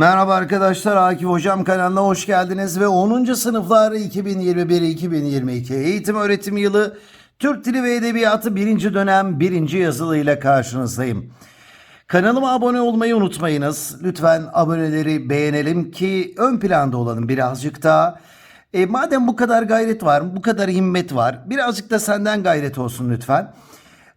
Merhaba arkadaşlar Akif Hocam kanalına hoş geldiniz ve 10. sınıflar 2021-2022 eğitim öğretim yılı Türk Dili ve Edebiyatı 1. dönem 1. yazılı ile karşınızdayım. Kanalıma abone olmayı unutmayınız. Lütfen aboneleri beğenelim ki ön planda olalım birazcık daha. E, madem bu kadar gayret var, bu kadar himmet var, birazcık da senden gayret olsun lütfen.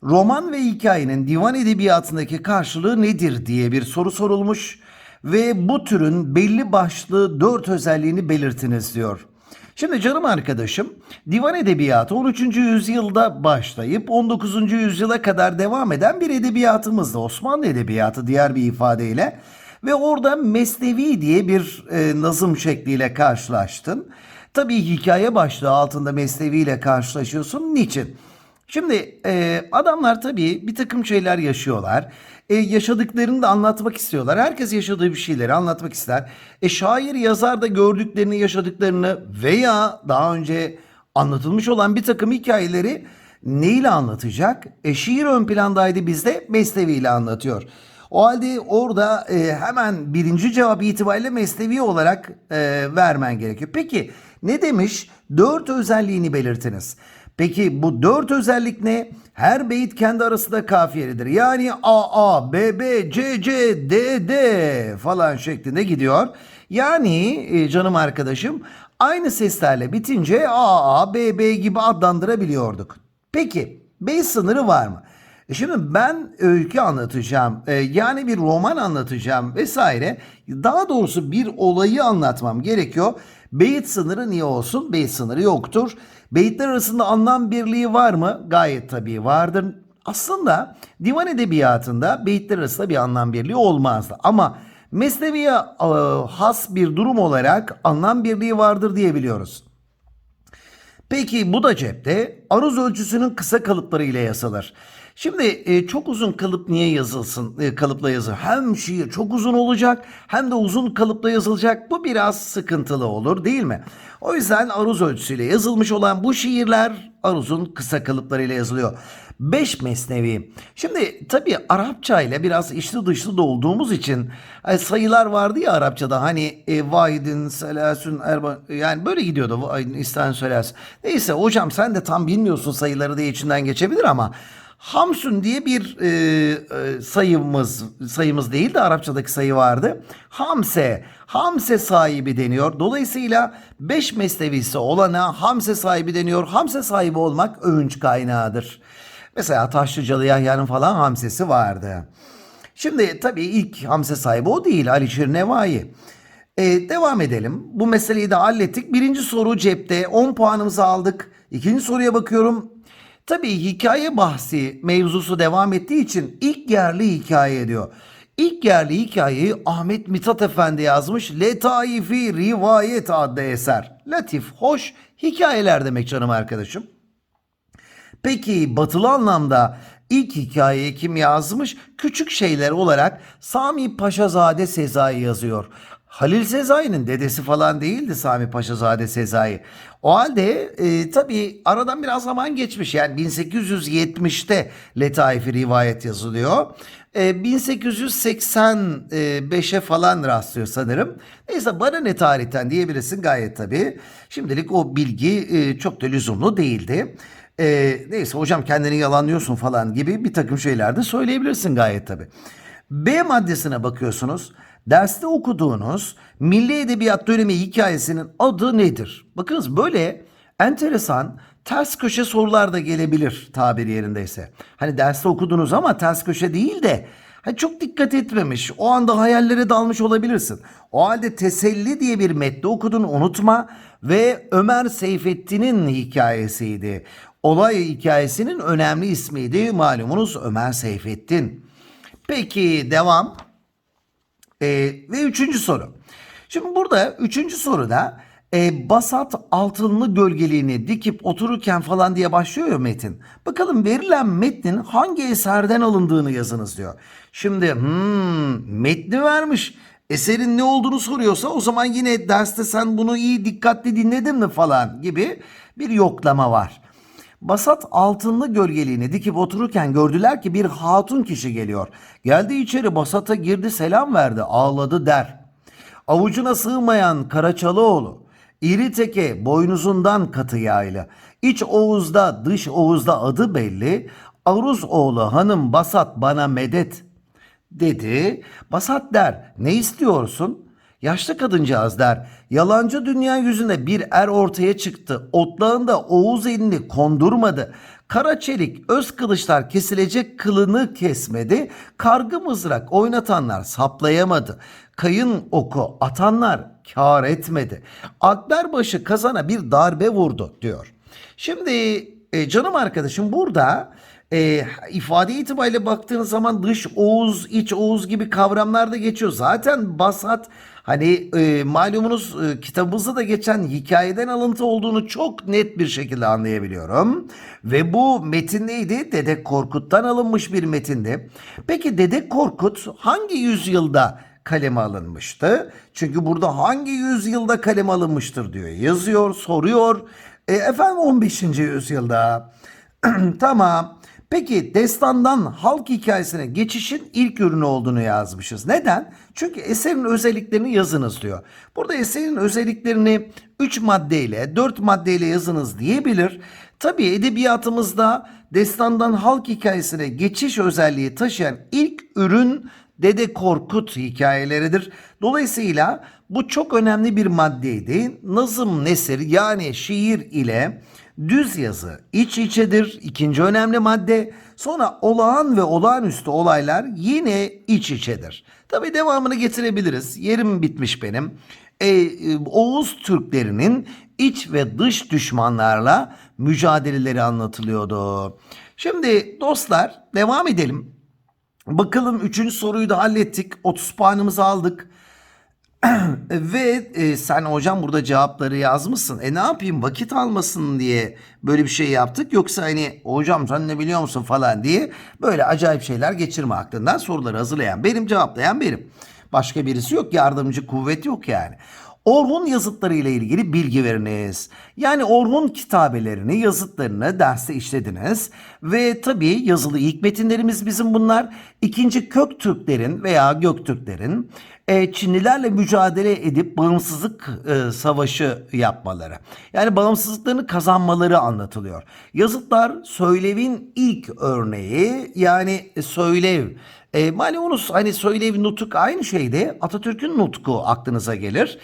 Roman ve hikayenin divan edebiyatındaki karşılığı nedir diye bir soru sorulmuş ve bu türün belli başlı dört özelliğini belirtiniz diyor. Şimdi canım arkadaşım divan edebiyatı 13. yüzyılda başlayıp 19. yüzyıla kadar devam eden bir edebiyatımızdı. Osmanlı edebiyatı diğer bir ifadeyle ve orada mesnevi diye bir e, nazım şekliyle karşılaştın. Tabii hikaye başlığı altında mesnevi ile karşılaşıyorsun. Niçin? Şimdi e, adamlar tabii bir takım şeyler yaşıyorlar. E, yaşadıklarını da anlatmak istiyorlar. Herkes yaşadığı bir şeyleri anlatmak ister. E, şair yazar da gördüklerini, yaşadıklarını veya daha önce anlatılmış olan bir takım hikayeleri neyle anlatacak? E, şiir ön plandaydı bizde Mesnevi ile anlatıyor. O halde orada e, hemen birinci cevap itibariyle mesnevi olarak e, vermen gerekiyor. Peki ne demiş? Dört özelliğini belirtiniz. Peki bu dört özellik ne? Her beyit kendi arasında kafiyelidir. Yani A, A, B, B, C, C, D, D falan şeklinde gidiyor. Yani e, canım arkadaşım aynı seslerle bitince A, A, B, B gibi adlandırabiliyorduk. Peki beyit sınırı var mı? E Şimdi ben öykü anlatacağım, e, yani bir roman anlatacağım vesaire. Daha doğrusu bir olayı anlatmam gerekiyor. Beyit sınırı niye olsun? Beyit sınırı yoktur. Beyitler arasında anlam birliği var mı? Gayet tabii vardır. Aslında divan edebiyatında beyitler arasında bir anlam birliği olmazdı. Ama Mesnevi'ye e, has bir durum olarak anlam birliği vardır diyebiliyoruz. Peki bu da cepte aruz ölçüsünün kısa kalıpları ile yazılır. Şimdi e, çok uzun kalıp niye yazılsın e, kalıpla yazılır? Hem şiir çok uzun olacak hem de uzun kalıpla yazılacak. Bu biraz sıkıntılı olur değil mi? O yüzden aruz ölçüsüyle yazılmış olan bu şiirler aruzun kısa kalıplarıyla yazılıyor. Beş mesnevi. Şimdi tabii Arapça ile biraz içli dışlı da olduğumuz için hani sayılar vardı ya Arapçada hani e, vahidin, selasün, erba yani böyle gidiyordu isten, selasün. Neyse hocam sen de tam bilmiyorsun sayıları diye içinden geçebilir ama Hamsun diye bir e, e, sayımız sayımız değil de Arapçadaki sayı vardı. Hamse, Hamse sahibi deniyor. Dolayısıyla beş meslevisi olana Hamse sahibi deniyor. Hamse sahibi olmak övünç kaynağıdır. Mesela Taşlıcalı Yahya'nın falan Hamsesi vardı. Şimdi tabii ilk Hamse sahibi o değil Alişir Nevai. E, devam edelim. Bu meseleyi de hallettik. Birinci soru cepte. 10 puanımızı aldık. İkinci soruya bakıyorum. Tabii hikaye bahsi mevzusu devam ettiği için ilk yerli hikaye diyor. İlk yerli hikayeyi Ahmet Mithat Efendi yazmış Letaifi Rivayet adlı eser. Latif, hoş hikayeler demek canım arkadaşım. Peki batılı anlamda ilk hikayeyi kim yazmış? Küçük şeyler olarak Sami Paşazade Sezai yazıyor. Halil Sezai'nin dedesi falan değildi Sami Paşazade Sezai. O halde e, tabii aradan biraz zaman geçmiş. Yani 1870'te Letaifi rivayet yazılıyor. E, 1885'e falan rastlıyor sanırım. Neyse bana ne tarihten diyebilirsin gayet tabii. Şimdilik o bilgi e, çok da lüzumlu değildi. E, neyse hocam kendini yalanlıyorsun falan gibi bir takım şeyler de söyleyebilirsin gayet tabii. B maddesine bakıyorsunuz. Derste okuduğunuz Milli Edebiyat Dönemi hikayesinin adı nedir? Bakınız böyle enteresan ters köşe sorular da gelebilir tabiri yerindeyse. Hani derste okudunuz ama ters köşe değil de hani çok dikkat etmemiş. O anda hayallere dalmış olabilirsin. O halde teselli diye bir metni okudun unutma ve Ömer Seyfettin'in hikayesiydi. Olay hikayesinin önemli ismiydi malumunuz Ömer Seyfettin. Peki devam. Ee, ve üçüncü soru. Şimdi burada üçüncü soruda e, basat altınlı gölgeliğini dikip otururken falan diye başlıyor ya metin. Bakalım verilen metnin hangi eserden alındığını yazınız diyor. Şimdi hmm, metni vermiş. Eserin ne olduğunu soruyorsa o zaman yine derste sen bunu iyi dikkatli dinledin mi falan gibi bir yoklama var. Basat altınlı gölgeliğini dikip otururken gördüler ki bir hatun kişi geliyor. Geldi içeri basata girdi selam verdi ağladı der. Avucuna sığmayan Karaçalıoğlu. İri teke boynuzundan katı yaylı. İç Oğuz'da dış Oğuz'da adı belli. Aruz oğlu hanım Basat bana medet dedi. Basat der ne istiyorsun? Yaşlı kadıncağız der. Yalancı dünya yüzünde bir er ortaya çıktı. Otlağında Oğuz elini kondurmadı. Kara çelik öz kılıçlar kesilecek kılını kesmedi. Kargı mızrak oynatanlar saplayamadı. Kayın oku atanlar kar etmedi. Akberbaşı kazana bir darbe vurdu diyor. Şimdi e, canım arkadaşım burada e, ifade itibariyle baktığınız zaman dış Oğuz, iç Oğuz gibi kavramlar da geçiyor. Zaten Basat hani e, malumunuz e, kitabımızda da geçen hikayeden alıntı olduğunu çok net bir şekilde anlayabiliyorum. Ve bu metin neydi? Dede Korkut'tan alınmış bir metindi. Peki Dede Korkut hangi yüzyılda kaleme alınmıştı? Çünkü burada hangi yüzyılda kaleme alınmıştır diyor. Yazıyor, soruyor. E, efendim 15. yüzyılda. tamam. Peki destandan halk hikayesine geçişin ilk ürünü olduğunu yazmışız. Neden? Çünkü eserin özelliklerini yazınız diyor. Burada eserin özelliklerini 3 maddeyle 4 maddeyle yazınız diyebilir. Tabii edebiyatımızda destandan halk hikayesine geçiş özelliği taşıyan ilk ürün Dede Korkut hikayeleridir. Dolayısıyla bu çok önemli bir maddeydi. Nazım nesir yani şiir ile düz yazı iç içedir. İkinci önemli madde. Sonra olağan ve olağanüstü olaylar yine iç içedir. Tabi devamını getirebiliriz. Yerim bitmiş benim. Ee, e, Oğuz Türklerinin iç ve dış düşmanlarla mücadeleleri anlatılıyordu. Şimdi dostlar devam edelim. Bakalım üçüncü soruyu da hallettik. 30 puanımızı aldık. Ve e, sen hocam burada cevapları yazmışsın. E ne yapayım vakit almasın diye böyle bir şey yaptık. Yoksa hani hocam sen ne biliyor musun falan diye böyle acayip şeyler geçirme aklından soruları hazırlayan benim cevaplayan benim. Başka birisi yok yardımcı kuvvet yok yani. Orhun yazıtları ile ilgili bilgi veriniz. Yani Orhun kitabelerini, yazıtlarını derste işlediniz. Ve tabii yazılı ilk metinlerimiz bizim bunlar. İkinci Köktürklerin veya Göktürklerin e, Çinlilerle mücadele edip bağımsızlık e, savaşı yapmaları. Yani bağımsızlıklarını kazanmaları anlatılıyor. Yazıtlar söylevin ilk örneği yani söylev. E, malumunuz hani söylev nutuk aynı şeyde Atatürk'ün nutku aklınıza gelir.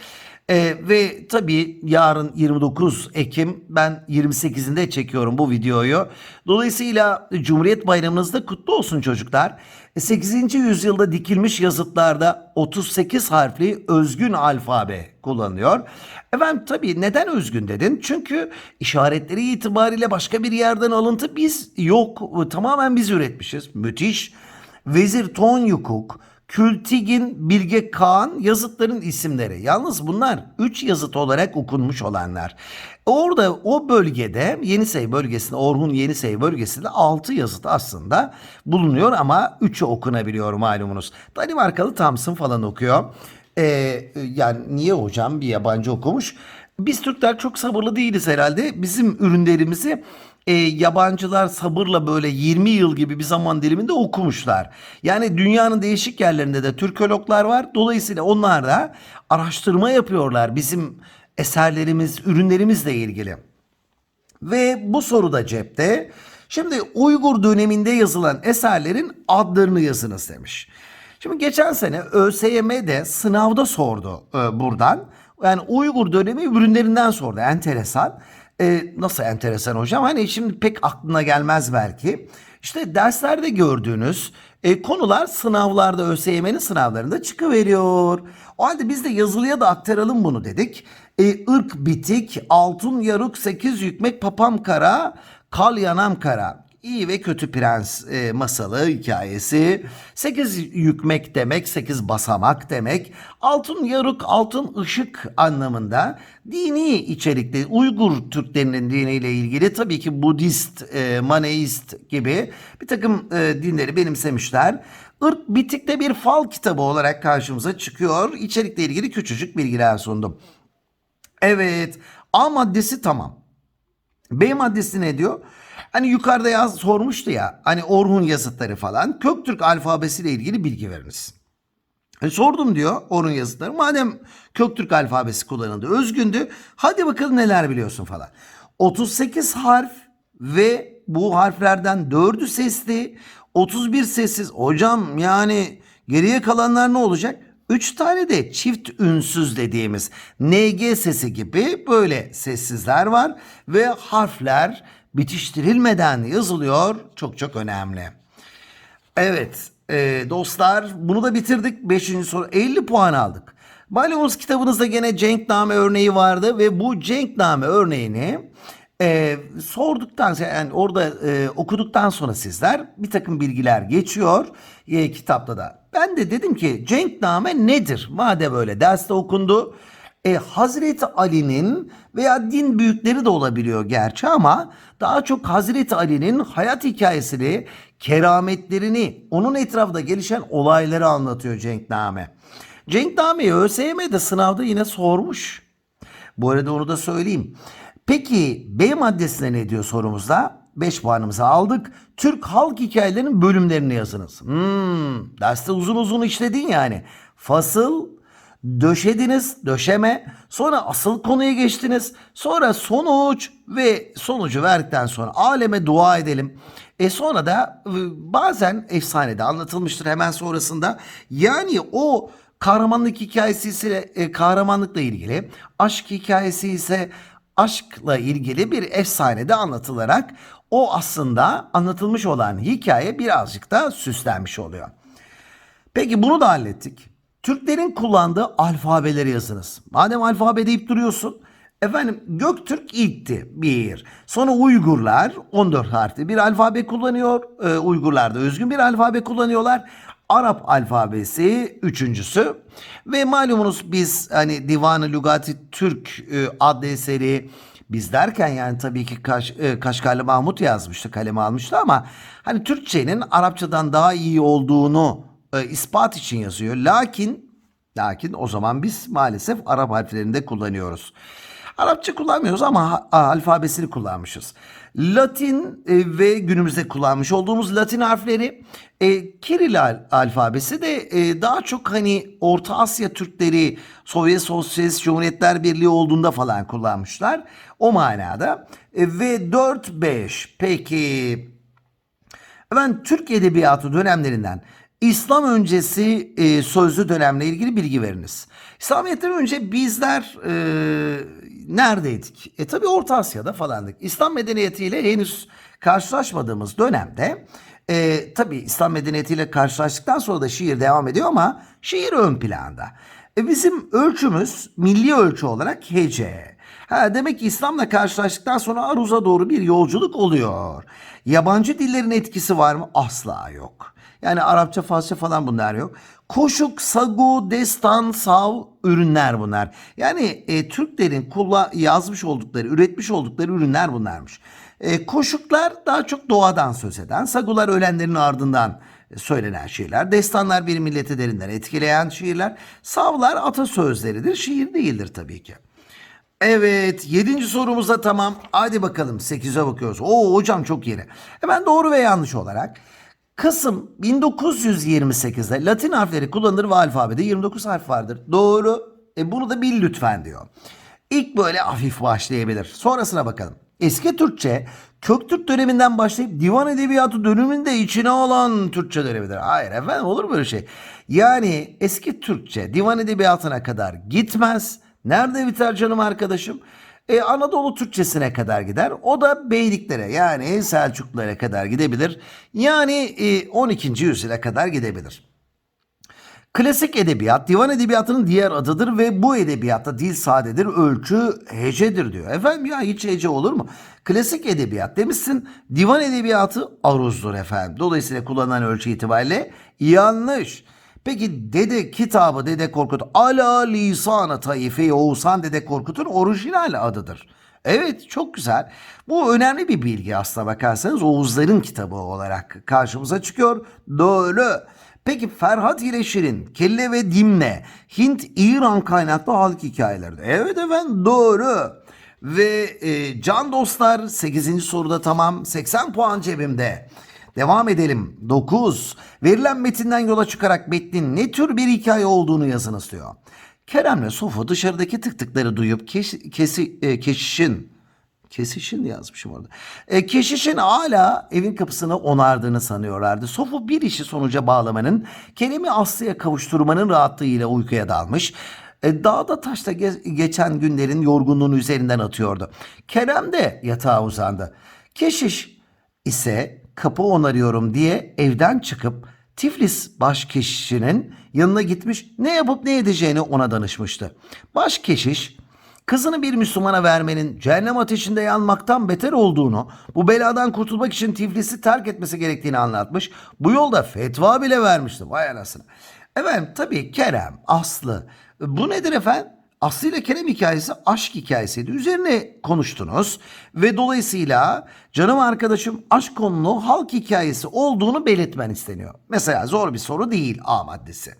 Ee, ve tabii yarın 29 Ekim ben 28'inde çekiyorum bu videoyu. Dolayısıyla Cumhuriyet Bayramınız da kutlu olsun çocuklar. 8. yüzyılda dikilmiş yazıtlarda 38 harfli özgün alfabe kullanılıyor. Efendim tabii neden özgün dedin? Çünkü işaretleri itibariyle başka bir yerden alıntı biz yok. Tamamen biz üretmişiz. Müthiş. Vezir Tonyukuk, Kültigin, Bilge Kağan yazıtların isimleri. Yalnız bunlar üç yazıt olarak okunmuş olanlar. Orada o bölgede Yenisey bölgesinde Orhun Yenisey bölgesinde altı yazıt aslında bulunuyor ama üçü okunabiliyor malumunuz. Danimarkalı Thompson falan okuyor. Ee, yani niye hocam bir yabancı okumuş? Biz Türkler çok sabırlı değiliz herhalde. Bizim ürünlerimizi e, yabancılar sabırla böyle 20 yıl gibi bir zaman diliminde okumuşlar. Yani dünyanın değişik yerlerinde de Türkologlar var. Dolayısıyla onlar da araştırma yapıyorlar bizim eserlerimiz, ürünlerimizle ilgili. Ve bu soru da cepte. Şimdi Uygur döneminde yazılan eserlerin adlarını yazınız demiş. Şimdi geçen sene ÖSYM'de sınavda sordu e, buradan. Yani Uygur dönemi ürünlerinden sordu. Enteresan. E, nasıl enteresan hocam? Hani şimdi pek aklına gelmez belki. İşte derslerde gördüğünüz e, konular sınavlarda ÖSYM'nin sınavlarında çıkıveriyor. O halde biz de yazılıya da aktaralım bunu dedik. E, ırk bitik, altın yaruk, sekiz yükmek, papam kara, kal yanam kara. İyi ve kötü prens e, masalı hikayesi. Sekiz yükmek demek, sekiz basamak demek. Altın yarık, altın ışık anlamında dini içerikli Uygur Türklerinin diniyle ilgili tabii ki Budist, e, Maneist gibi bir takım e, dinleri benimsemişler. Irk bitikte bir fal kitabı olarak karşımıza çıkıyor. İçerikle ilgili küçücük bilgiler sundum. Evet A maddesi tamam. B maddesi ne diyor? Hani yukarıda yaz sormuştu ya hani Orhun yazıtları falan Köktürk alfabesiyle ilgili bilgi veriniz. E, sordum diyor onun yazıtları. Madem Köktürk alfabesi kullanıldı, özgündü. Hadi bakalım neler biliyorsun falan. 38 harf ve bu harflerden 4'ü sesli, 31 sessiz. Hocam yani geriye kalanlar ne olacak? 3 tane de çift ünsüz dediğimiz NG sesi gibi böyle sessizler var ve harfler bitiştirilmeden yazılıyor. Çok çok önemli. Evet e, dostlar bunu da bitirdik. Beşinci soru 50 puan aldık. Malumunuz kitabınızda gene Cenkname örneği vardı ve bu Cenkname örneğini e, sorduktan yani orada e, okuduktan sonra sizler bir takım bilgiler geçiyor e, kitapta da. Ben de dedim ki Cenkname nedir? Madem öyle derste okundu. E, Hazreti Ali'nin veya din büyükleri de olabiliyor gerçi ama daha çok Hazreti Ali'nin hayat hikayesini, kerametlerini, onun etrafında gelişen olayları anlatıyor Cenkname. Cenkname'yi ÖSYM'de sınavda yine sormuş. Bu arada onu da söyleyeyim. Peki B maddesine ne diyor sorumuzda? 5 puanımızı aldık. Türk halk hikayelerinin bölümlerini yazınız. Hmm, derste uzun uzun işledin yani. Fasıl, döşediniz, döşeme, sonra asıl konuya geçtiniz, sonra sonuç ve sonucu verdikten sonra aleme dua edelim. E sonra da e, bazen efsanede anlatılmıştır hemen sonrasında. Yani o kahramanlık hikayesi ise e, kahramanlıkla ilgili, aşk hikayesi ise aşkla ilgili bir efsanede anlatılarak o aslında anlatılmış olan hikaye birazcık da süslenmiş oluyor. Peki bunu da hallettik. Türklerin kullandığı alfabeleri yazınız. Madem alfabe deyip duruyorsun. Efendim Göktürk ilkti bir. Sonra Uygurlar 14 harfli bir alfabe kullanıyor. Ee, Uygurlar da özgün bir alfabe kullanıyorlar. Arap alfabesi üçüncüsü. Ve malumunuz biz hani Divan-ı Lugati Türk e, adlı eseri biz derken yani tabii ki Kaş, e, Kaşgarlı Mahmut yazmıştı, kaleme almıştı ama hani Türkçenin Arapçadan daha iyi olduğunu e, ispat için yazıyor. Lakin lakin o zaman biz maalesef Arap harflerinde kullanıyoruz. Arapça kullanmıyoruz ama alfabesini kullanmışız. Latin e, ve günümüzde kullanmış olduğumuz Latin harfleri e, Kiril al- alfabesi de e, daha çok hani Orta Asya Türkleri Sovyet Sosyalist Cumhuriyetler Birliği olduğunda falan kullanmışlar. O manada. E, ve 4-5 peki ben Türk Edebiyatı dönemlerinden İslam öncesi e, sözlü dönemle ilgili bilgi veriniz. İslamiyet'ten önce bizler e, neredeydik? E tabi Orta Asya'da falandık. İslam medeniyetiyle henüz karşılaşmadığımız dönemde e, tabi İslam medeniyetiyle karşılaştıktan sonra da şiir devam ediyor ama şiir ön planda. E, bizim ölçümüz milli ölçü olarak hece. Ha, demek ki İslam'la karşılaştıktan sonra Aruz'a doğru bir yolculuk oluyor. Yabancı dillerin etkisi var mı? Asla yok. Yani Arapça, Farsça falan bunlar yok. Koşuk, sagu, destan, sav ürünler bunlar. Yani e, Türklerin kulla yazmış oldukları, üretmiş oldukları ürünler bunlarmış. E, koşuklar daha çok doğadan söz eden, sagular ölenlerin ardından söylenen şiirler. Destanlar bir milleti derinden etkileyen şiirler. Savlar atasözleridir, şiir değildir tabii ki. Evet, yedinci sorumuz da tamam. Hadi bakalım 8'e bakıyoruz. Oo hocam çok yeni. Hemen doğru ve yanlış olarak. Kasım 1928'de Latin harfleri kullanılır ve alfabede 29 harf vardır. Doğru. E bunu da bil lütfen diyor. İlk böyle hafif başlayabilir. Sonrasına bakalım. Eski Türkçe Köktürk döneminden başlayıp divan edebiyatı döneminde içine alan Türkçe dönemidir. Hayır efendim olur mu böyle şey? Yani eski Türkçe divan edebiyatına kadar gitmez. Nerede biter canım arkadaşım? E, Anadolu Türkçesine kadar gider. O da beyliklere yani Selçuklulara kadar gidebilir. Yani e, 12. yüzyıla kadar gidebilir. Klasik edebiyat divan edebiyatının diğer adıdır ve bu edebiyatta dil sadedir, ölçü hecedir diyor. Efendim ya hiç hece olur mu? Klasik edebiyat demişsin, divan edebiyatı aruzdur efendim. Dolayısıyla kullanılan ölçü itibariyle yanlış. Peki Dede kitabı Dede Korkut ala lisanı taife Oğuzhan Dede Korkut'un orijinal adıdır. Evet çok güzel. Bu önemli bir bilgi aslına bakarsanız Oğuzların kitabı olarak karşımıza çıkıyor. Doğru. Peki Ferhat ile Şirin, Kelle ve Dimne, Hint, İran kaynaklı halk hikayeleri. Evet efendim doğru. Ve e, can dostlar 8. soruda tamam 80 puan cebimde. Devam edelim. 9. Verilen metinden yola çıkarak metnin ne tür bir hikaye olduğunu yazınız diyor. Kerem'le Sofu dışarıdaki tık tıkları duyup keş, kesi, e, keşişin Kesişin yazmışım orada. E, keşişin hala evin kapısını onardığını sanıyorlardı. Sofu bir işi sonuca bağlamanın, Kerem'i Aslı'ya kavuşturmanın rahatlığıyla uykuya dalmış. E, dağda taşta ge- geçen günlerin yorgunluğunu üzerinden atıyordu. Kerem de yatağa uzandı. Keşiş ise kapı onarıyorum diye evden çıkıp Tiflis başkeşişinin yanına gitmiş ne yapıp ne edeceğini ona danışmıştı. Başkeşiş kızını bir Müslümana vermenin cehennem ateşinde yanmaktan beter olduğunu, bu beladan kurtulmak için Tiflis'i terk etmesi gerektiğini anlatmış. Bu yolda fetva bile vermişti. Vay anasını. Efendim tabii Kerem, Aslı. Bu nedir efendim? Aslı ile Kerem hikayesi aşk hikayesiydi. Üzerine konuştunuz ve dolayısıyla canım arkadaşım aşk konulu halk hikayesi olduğunu belirtmen isteniyor. Mesela zor bir soru değil A maddesi.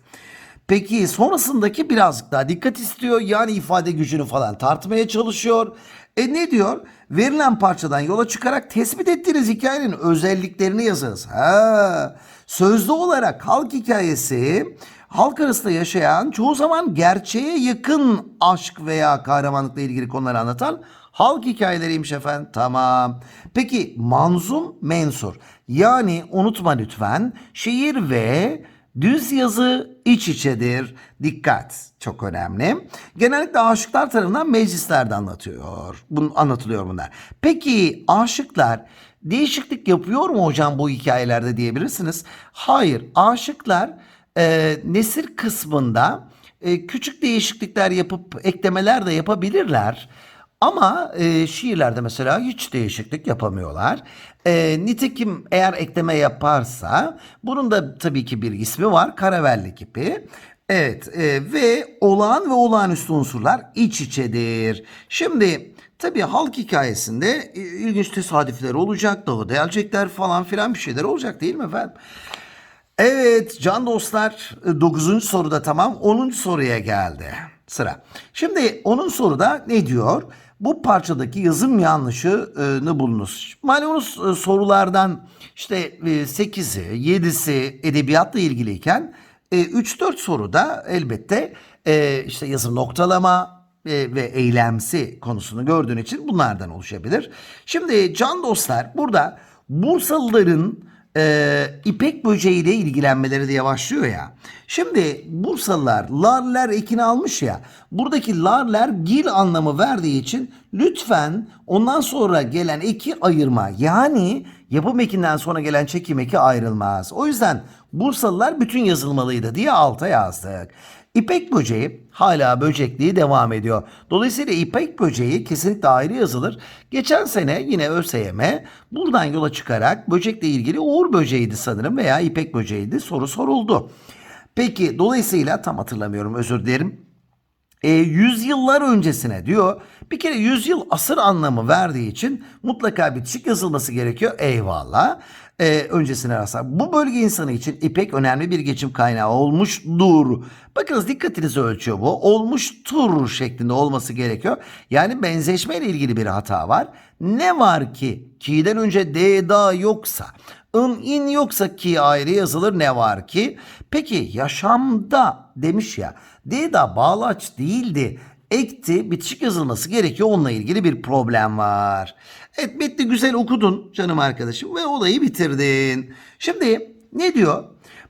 Peki sonrasındaki birazcık daha dikkat istiyor. Yani ifade gücünü falan tartmaya çalışıyor. E ne diyor? Verilen parçadan yola çıkarak tespit ettiğiniz hikayenin özelliklerini yazınız. Ha, sözlü olarak halk hikayesi halk arasında yaşayan çoğu zaman gerçeğe yakın aşk veya kahramanlıkla ilgili konuları anlatan halk hikayeleriymiş efendim. Tamam. Peki manzum mensur. Yani unutma lütfen şiir ve Düz yazı iç içedir. Dikkat çok önemli. Genellikle aşıklar tarafından meclislerde anlatıyor. Bunu anlatılıyor bunlar. Peki aşıklar değişiklik yapıyor mu hocam bu hikayelerde diyebilirsiniz. Hayır aşıklar e, nesir kısmında e, küçük değişiklikler yapıp eklemeler de yapabilirler. Ama e, şiirlerde mesela hiç değişiklik yapamıyorlar. E, nitekim eğer ekleme yaparsa bunun da tabii ki bir ismi var. Karavelli gibi. Evet e, ve olağan ve olağanüstü unsurlar iç içedir. Şimdi tabii halk hikayesinde e, ilginç tesadüfler olacak. Dağı delecekler falan filan bir şeyler olacak değil mi efendim? Evet can dostlar 9. soruda tamam 10. soruya geldi sıra. Şimdi 10. soruda ne diyor? Bu parçadaki yazım yanlışını bulunuz. Malumunuz e, sorulardan işte 8'i 7'si edebiyatla ilgiliyken 3-4 soruda elbette e, işte yazım noktalama e, ve eylemsi konusunu gördüğün için bunlardan oluşabilir. Şimdi can dostlar burada Bursalıların e, ipek böceğiyle ilgilenmeleri diye başlıyor ya. Şimdi Bursalılar larler ekini almış ya. Buradaki larler gil anlamı verdiği için lütfen ondan sonra gelen eki ayırma. Yani yapım ekinden sonra gelen çekim eki ayrılmaz. O yüzden Bursalılar bütün yazılmalıydı diye alta yazdık. İpek böceği hala böcekliği devam ediyor. Dolayısıyla ipek böceği kesinlikle ayrı yazılır. Geçen sene yine ÖSYM buradan yola çıkarak böcekle ilgili uğur böceğiydi sanırım veya ipek böceğiydi soru soruldu. Peki dolayısıyla tam hatırlamıyorum özür dilerim. E, yüzyıllar öncesine diyor. Bir kere yüzyıl asır anlamı verdiği için mutlaka bitişik yazılması gerekiyor. Eyvallah. E, öncesine rastlar. Bu bölge insanı için ipek önemli bir geçim kaynağı olmuştur. Bakınız dikkatinizi ölçüyor bu. Olmuştur şeklinde olması gerekiyor. Yani benzeşme ile ilgili bir hata var. Ne var ki ki'den önce d da yoksa ın in yoksa ki ayrı yazılır ne var ki? Peki yaşamda demiş ya D da bağlaç değildi. Ekti bitişik yazılması gerekiyor. Onunla ilgili bir problem var. Evet metni güzel okudun canım arkadaşım ve olayı bitirdin. Şimdi ne diyor?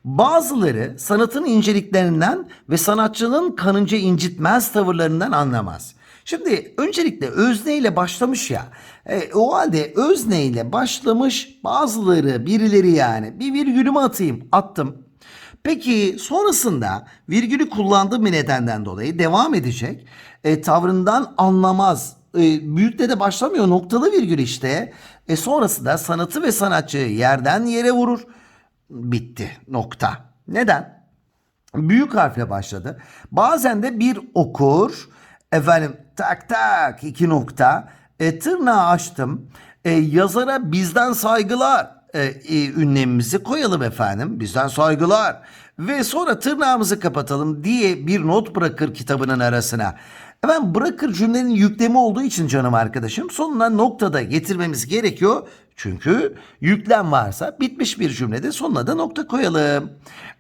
Bazıları sanatın inceliklerinden ve sanatçının kanınca incitmez tavırlarından anlamaz. Şimdi öncelikle özneyle başlamış ya. E, o halde özneyle başlamış bazıları birileri yani. Bir virgülümü atayım. Attım. Peki sonrasında virgülü kullandığım bir nedenden dolayı devam edecek. E, tavrından anlamaz. E, büyükle de başlamıyor noktalı virgül işte. E, sonrasında sanatı ve sanatçıyı yerden yere vurur. Bitti nokta. Neden? Büyük harfle başladı. Bazen de bir okur. Efendim tak tak iki nokta. E, tırnağı açtım. E, yazara bizden saygılar e, e, ünlemimizi koyalım efendim. Bizden saygılar. Ve sonra tırnağımızı kapatalım diye bir not bırakır kitabının arasına. Efendim bırakır cümlenin yüklemi olduğu için canım arkadaşım sonuna noktada getirmemiz gerekiyor. Çünkü yüklem varsa bitmiş bir cümlede sonuna da nokta koyalım.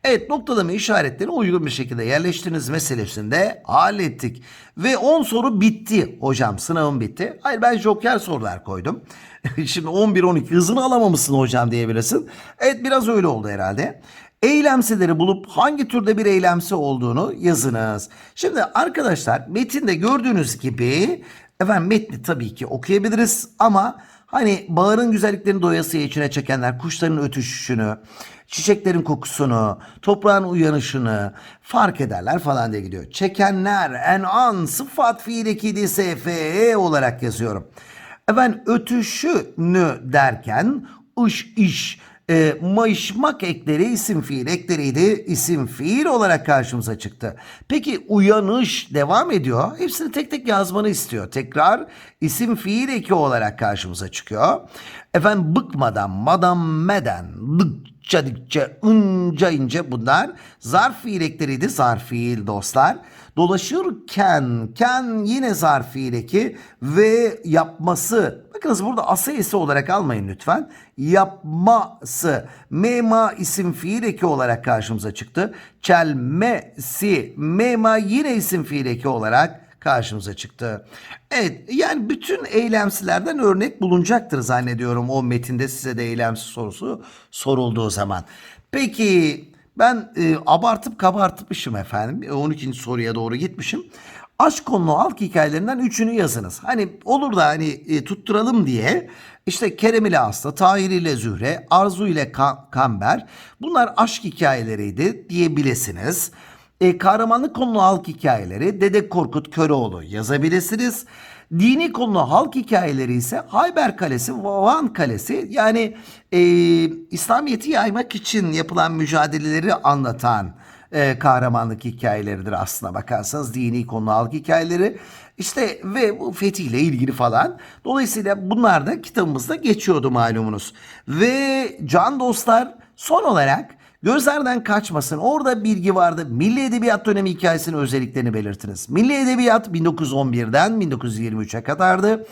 Evet noktalama işaretlerini uygun bir şekilde yerleştiriniz meselesini de hallettik. Ve 10 soru bitti hocam sınavım bitti. Hayır ben joker sorular koydum. Şimdi 11-12 hızını alamamışsın hocam diyebilirsin. Evet biraz öyle oldu herhalde. Eylemsileri bulup hangi türde bir eylemsi olduğunu yazınız. Şimdi arkadaşlar metinde gördüğünüz gibi efendim metni tabii ki okuyabiliriz ama hani bağırın güzelliklerini doyasıya içine çekenler kuşların ötüşüşünü, çiçeklerin kokusunu, toprağın uyanışını fark ederler falan diye gidiyor. Çekenler en an sıfat fiil ekidi sfe olarak yazıyorum. Efendim ötüşünü derken ış iş e, mayışmak ekleri isim fiil ekleriydi. isim fiil olarak karşımıza çıktı. Peki uyanış devam ediyor. Hepsini tek tek yazmanı istiyor. Tekrar isim fiil eki olarak karşımıza çıkıyor. Efendim bıkmadan, madam meden, dikçe, ınca ince bunlar zarf fiil ekleriydi. Zarf fiil dostlar. Dolaşırken, ken yine zarf fiil eki ve yapması. Bakınız burada ası esi olarak almayın lütfen. Yapması. Mema isim fiil eki olarak karşımıza çıktı. Çelmesi. Mema yine isim fiil eki olarak karşımıza çıktı. Evet yani bütün eylemsilerden örnek bulunacaktır zannediyorum o metinde size de eylemsi sorusu sorulduğu zaman. Peki ben e, abartıp kabartmışım efendim. 12. soruya doğru gitmişim. Aşk konulu halk hikayelerinden üçünü yazınız. Hani olur da hani e, tutturalım diye işte Kerem ile Aslı, Tahir ile Zühre, Arzu ile Ka- Kamber bunlar aşk hikayeleriydi diyebilirsiniz. E, kahramanlık konulu halk hikayeleri Dede Korkut Köroğlu yazabilirsiniz. Dini konulu halk hikayeleri ise Hayber Kalesi, Van Kalesi yani e, İslamiyet'i yaymak için yapılan mücadeleleri anlatan e, kahramanlık hikayeleridir aslına bakarsanız dini konu halk hikayeleri işte ve bu fethiyle ilgili falan. Dolayısıyla bunlar da kitabımızda geçiyordu malumunuz. Ve can dostlar son olarak gözlerden kaçmasın orada bilgi vardı. Milli Edebiyat dönemi hikayesinin özelliklerini belirtiniz. Milli Edebiyat 1911'den 1923'e kadardı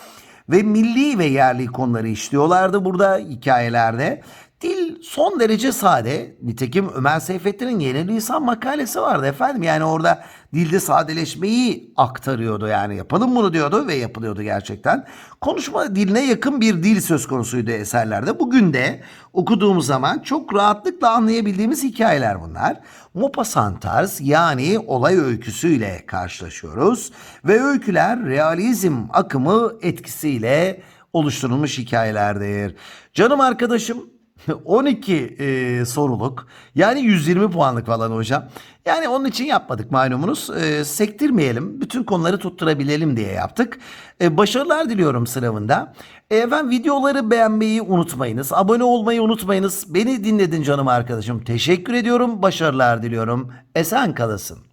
ve milli ve yerli konuları işliyorlardı burada hikayelerde. Dil son derece sade. Nitekim Ömer Seyfettin'in Yeni Lisan makalesi vardı efendim. Yani orada dilde sadeleşmeyi aktarıyordu yani yapalım bunu diyordu ve yapılıyordu gerçekten. Konuşma diline yakın bir dil söz konusuydu eserlerde. Bugün de okuduğumuz zaman çok rahatlıkla anlayabildiğimiz hikayeler bunlar. Maupassant tarz yani olay öyküsüyle karşılaşıyoruz ve öyküler realizm akımı etkisiyle oluşturulmuş hikayelerdir. Canım arkadaşım 12 e, soruluk yani 120 puanlık falan hocam. Yani onun için yapmadık malumunuz. E, sektirmeyelim. Bütün konuları tutturabilelim diye yaptık. E, başarılar diliyorum sınavında. E, efendim videoları beğenmeyi unutmayınız. Abone olmayı unutmayınız. Beni dinledin canım arkadaşım. Teşekkür ediyorum. Başarılar diliyorum. Esen kalasın.